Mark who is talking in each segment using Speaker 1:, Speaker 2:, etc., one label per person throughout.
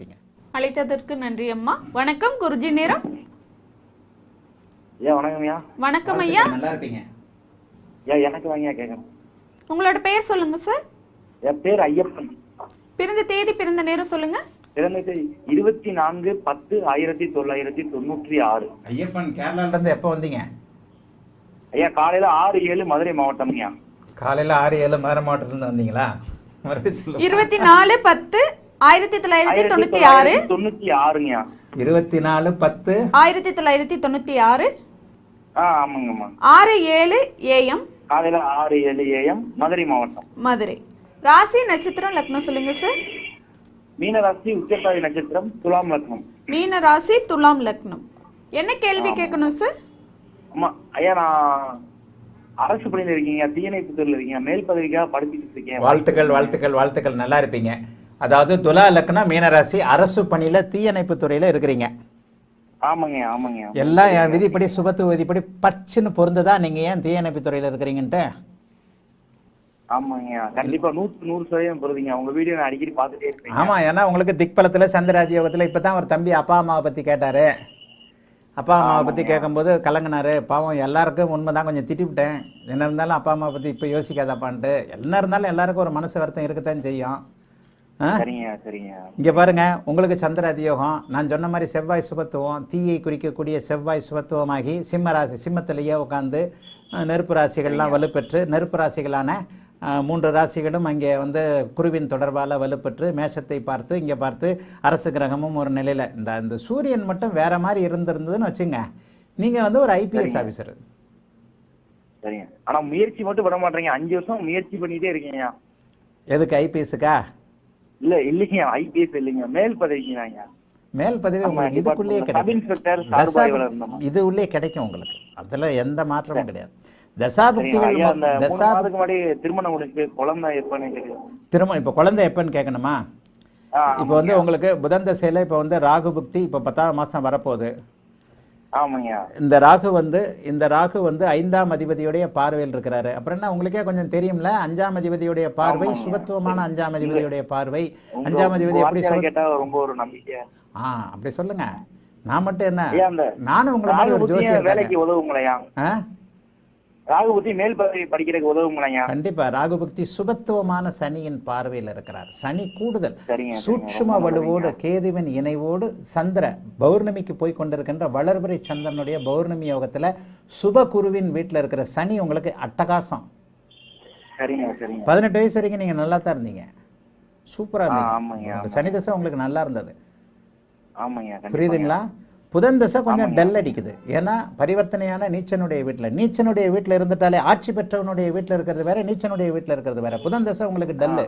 Speaker 1: இருப்பீங்க
Speaker 2: அழைத்ததற்கு நன்றி அம்மா. வணக்கம் குருஜி நேரம்.
Speaker 3: ஐயா
Speaker 2: வணக்கம் ஐயா.
Speaker 1: நல்லா இருப்பீங்க.
Speaker 3: ஐயா எனக்கு வாங்கியா கேட்கணும்.
Speaker 2: உங்களோட பெயர் சொல்லுங்க சார்.
Speaker 3: என் பேர் ஐயப்பன்.
Speaker 2: பிறந்த தேதி பிறந்த நேரம் சொல்லுங்க.
Speaker 3: பிறந்தது இருபத்தி நான்கு பத்து ஆயிரத்தி தொள்ளாயிரத்தி தொண்ணூற்றி ஆறு.
Speaker 1: ஐயப்பன் கேரளால இருந்து எப்போ வந்தீங்க?
Speaker 3: ஐயா காலையில ஆறு ஏழு மதுரை மாவட்டம்யா
Speaker 1: காலையில் ஆறு ஏழு மதுரை மாவட்டத்துலேருந்து வந்தீங்களா? மறுபடியும் சொல்லுங்க.
Speaker 2: இருபத்தி நாலு பத்து ஆயிரத்தி தொள்ளாயிரத்தி தொண்ணூத்தி ஆறு.
Speaker 3: தொண்ணூத்தி ஆறுங்கய்யா.
Speaker 1: இருபத்தி நாலு பத்து.
Speaker 2: ஆயிரத்தி தொள்ளாயிரத்தி தொண்ணூத்தி ஆறு.
Speaker 3: ஆ ஆமாங்கம்மா.
Speaker 2: ஆறு ஏழு ஏஎம்.
Speaker 3: காலையில ஆறு ஏழு ஏஎம் மதுரை மாவட்டம்.
Speaker 2: மதுரை. ராசி நட்சத்திரம் லக்னம் சொல்லுங்க சார்.
Speaker 3: மீனராசி உத்திரட்டாதி நட்சத்திரம் துலாம் லக்னம்.
Speaker 2: மீன ராசி துலாம் லக்னம். என்ன கேள்வி கேட்கணும் சார்?
Speaker 3: அம்மா ஐயா நான் அரசு பணியில இருக்கீங்க தீயணைப்பு துறையில இருக்கீங்க மேல் பதவிக்காக படிச்சுட்டு இருக்கேன்.
Speaker 1: வாழ்த்துக்கள் வாழ்த்துக்கள் வாழ்த்துக்கள். நல்லா இருப்பீங்க. அதாவது துலா லக்னம் மீனராசி அரசு பணியில் தீயணைப்பு துறையில் இருக்கிறீங்க.
Speaker 3: ஆமாங்க ஆமாங்க
Speaker 1: எல்லாம் என் விதிப்படி சுபத்து விதிப்படி பச்சுன்னு பொருந்ததா நீங்கள் ஏன் தீயணைப்பு துறையில் இருக்கிறீங்கன்ட்டு?
Speaker 3: ஆமாங்க கண்டிப்பா நூத்து நூறு சதவீதம் வீடியோ நான் அடிக்கடி பார்த்துட்டே இருப்பேன்
Speaker 1: ஏன்னா உங்களுக்கு திக்பலத்தில் சந்திராஜயோகத்தில் இப்போ தான் ஒரு தம்பி அப்பா அம்மாவை பற்றி கேட்டார். அப்பா அம்மாவை பற்றி கேட்கும்போது கலங்கினாரு. பாவம் எல்லாருக்கும் உண்மை தான் கொஞ்சம் திட்டிவிட்டேன். என்ன இருந்தாலும் அப்பா அம்மாவை பற்றி இப்போ யோசிக்காதாப்பான்ட்டு. என்ன இருந்தாலும் எல்லாருக்கும் ஒரு மனசு வருத்தம் இருக்கத்தான் செய்யும். இங்கே பாருங்க உங்களுக்கு சந்திர அதியோகம் நான் சொன்ன மாதிரி செவ்வாய் சுபத்துவம் தீயை குறிக்கக்கூடிய செவ்வாய் சுபத்துவமாகி சிம்ம ராசி சிம்மத்திலேயே உட்காந்து நெருப்பு ராசிகள்லாம் வலுப்பெற்று நெருப்பு ராசிகளான மூன்று ராசிகளும் அங்கே வந்து குருவின் தொடர்பால் வலுப்பெற்று மேஷத்தை பார்த்து இங்கே பார்த்து அரசு கிரகமும் ஒரு நிலையில். இந்த இந்த சூரியன் மட்டும் வேற மாதிரி இருந்திருந்ததுன்னு வச்சுங்க நீங்கள் வந்து ஒரு ஐபிஎஸ் ஆஃபீஸர்
Speaker 3: சரிங்க. ஆனா முயற்சி மட்டும் விட மாட்டீங்க அஞ்சு வருஷம் முயற்சி பண்ணிட்டே இருக்கீங்க
Speaker 1: எதுக்கு ஐபிஎஸ்க்கா
Speaker 3: இல்ல இல்லைங்க ஐபிஎஸ் இல்லைங்க. மேல் பதவிக்குங்க
Speaker 1: மேல் பதவி உங்களுக்கு இதுக்குள்ளேயே கிடைக்கும். இது உள்ளே உங்களுக்கு. அதுல எந்த மாற்றமும் கிடையாது. தசாபுக்திகள்
Speaker 3: ஐயா அந்த
Speaker 1: மொ-
Speaker 3: மூணு
Speaker 1: தசா
Speaker 3: மாதத்துக்கு முன்னாடி திருமணம் குழந்தை எப்பன்னு தெரியும்
Speaker 1: திரும்ப இப்போ குழந்தை எப்பன்னு கேட்கணுமா இப்போ வந்து உங்களுக்கு புதன் தசையில் இப்போ வந்து ராகு புக்தி இப்போ பத்தாம் மாதம் வரப்போகுது. இந்த ராகு வந்து இந்த ராகு வந்து ஐந்தாம் அதிபதியுடைய பார்வையில் இருக்கிறாரு. அப்புறம் என்ன உங்களுக்கே கொஞ்சம் தெரியும்ல? அஞ்சாம் அதிபதியுடைய பார்வை. சுபத்துவமான அஞ்சாம் அதிபதியுடைய பார்வை. அஞ்சாம் அதிபதி எப்படி
Speaker 3: கேட்டா ரொம்ப ஒரு நம்பிக்கை
Speaker 1: ஆ அப்படி சொல்லுங்க. நான் மட்டும் என்ன நானும் உங்களை மாதிரி ஒரு ஜோசியர்.
Speaker 3: வேலைக்கு உதவுங்களையா? ராகு புத்தி மேல் பதவி படிக்கிறதுக்கு உதவுங்களையா
Speaker 1: கண்டிப்பா ராகுபக்தி சுபத்துவமான சனியின் பார்வையில் இருக்கிறார் சனி கூடுதல். சூட்சும வலுவோடு. கேதுவின் இணைவோடு சந்திர பௌர்ணமிக்கு போய் கொண்டிருக்கின்ற வளர்பிறை சந்திரனுடைய பௌர்ணமி யோகத்துல சுப குருவின் வீட்டில் இருக்கிற சனி உங்களுக்கு அட்டகாசம் பதினெட்டு வயசு வரைக்கும் நீங்க நல்லா தான் இருந்தீங்க சூப்பரா இருந்தீங்க. சனி தசை உங்களுக்கு நல்லா இருந்தது. புரியுதுங்களா புதன் தசை கொஞ்சம். டல் அடிக்குது. ஏன்னா பரிவர்த்தனையான நீச்சனுடைய வீட்டில் நீச்சனுடைய வீட்டில் இருந்துட்டாலே ஆட்சி பெற்றவனுடைய வீட்டில் இருக்கிறது வேற நீச்சனுடைய வீட்டில் இருக்கிறது வேற. புதன் தசை உங்களுக்கு டல்லு.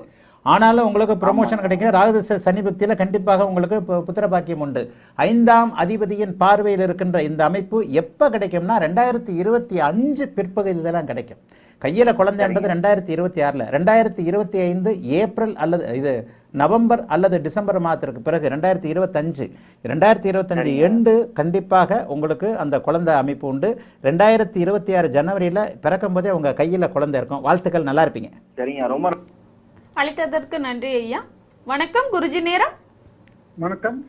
Speaker 1: ஆனாலும் உங்களுக்கு ப்ரமோஷன் கிடைக்கும் ராகுதசை சனி பக்தியில் கண்டிப்பாக உங்களுக்கு புத்திர பாக்கியம் உண்டு. ஐந்தாம் அதிபதியின் பார்வையில் இருக்கின்ற இந்த அமைப்பு எப்போ கிடைக்கும்னா ரெண்டாயிரத்தி இருபத்தி அஞ்சு பிற்பகுதியில் தான் கிடைக்கும். கையில் குழந்தைன்றது ரெண்டாயிரத்தி இருபத்தி ஆறில். ரெண்டாயிரத்தி இருபத்தி ஐந்து ஏப்ரல் அல்லது இது நவம்பர் அல்லது டிசம்பர் மாதத்திற்கு பிறகு ரெண்டாயிரத்தி இருபத்தஞ்சு ரெண்டாயிரத்தி இருபத்தஞ்சு எண்டு கண்டிப்பாக உங்களுக்கு அந்த குழந்தை அமைப்பு உண்டு. ரெண்டாயிரத்தி இருபத்தி ஆறு ஜனவரியில் பிறக்கும் போதே உங்கள் கையில் குழந்தை இருக்கும். வாழ்த்துக்கள் நல்லா இருப்பீங்க.
Speaker 3: சரிங்க ரொம்ப
Speaker 2: அழைத்ததற்கு நன்றி ஐயா. வணக்கம் குருஜி நேரம்.
Speaker 4: வணக்கம்.
Speaker 2: வணக்கம்.